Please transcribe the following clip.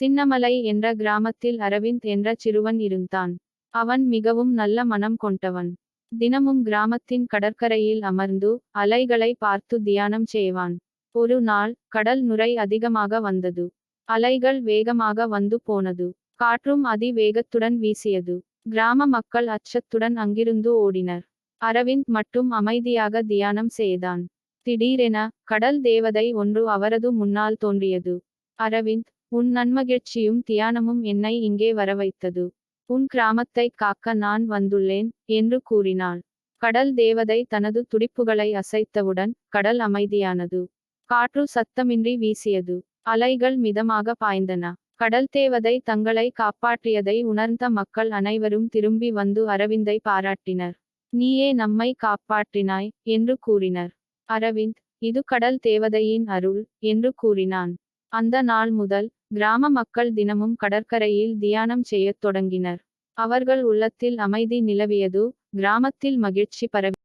சின்னமலை என்ற கிராமத்தில் அரவிந்த் என்ற சிறுவன் இருந்தான். அவன் மிகவும் நல்ல மனம் கொண்டவன். தினமும் கிராமத்தின் கடற்கரையில் அமர்ந்து அலைகளை பார்த்து தியானம் செய்வான். ஒரு நாள் கடல் நுரை அதிகமாக வந்தது. அலைகள் வேகமாக வந்து போனது. காற்றும் அதிவேகத்துடன் வீசியது. கிராம மக்கள் அச்சத்துடன் அங்கிருந்து ஓடினர். அரவிந்த் மட்டும் அமைதியாக தியானம் செய்தான். திடீரென கடல் தேவதை ஒன்று அவரது முன்னால் தோன்றியது. அரவிந்த் உன் நன்மகிழ்ச்சியும் தியானமும் என்னை இங்கே வரவைத்தது. உன் கிராமத்தை காக்க நான் வந்துள்ளேன் என்று கூறினாள். கடல் தேவதை தனது துடிப்புகளை அசைத்தவுடன் கடல் அமைதியானது. காற்று சத்தமின்றி வீசியது. அலைகள் மிதமாக பாய்ந்தன. கடல் தேவதை தங்களை காப்பாற்றியதை உணர்ந்த மக்கள் அனைவரும் திரும்பி வந்து அரவிந்தை பாராட்டினர். நீயே நம்மை காப்பாற்றினாய் என்று கூறினர். அரவிந்த் இது கடல் தேவதையின் அருள் என்று கூறினான். அந்த நாள் முதல் கிராம மக்கள் தினமும் கடற்கரையில் தியானம் செய்யத் தொடங்கினர். அவர்கள் உள்ளத்தில் அமைதி நிலவியது கிராமத்தில் மகிழ்ச்சி பரவி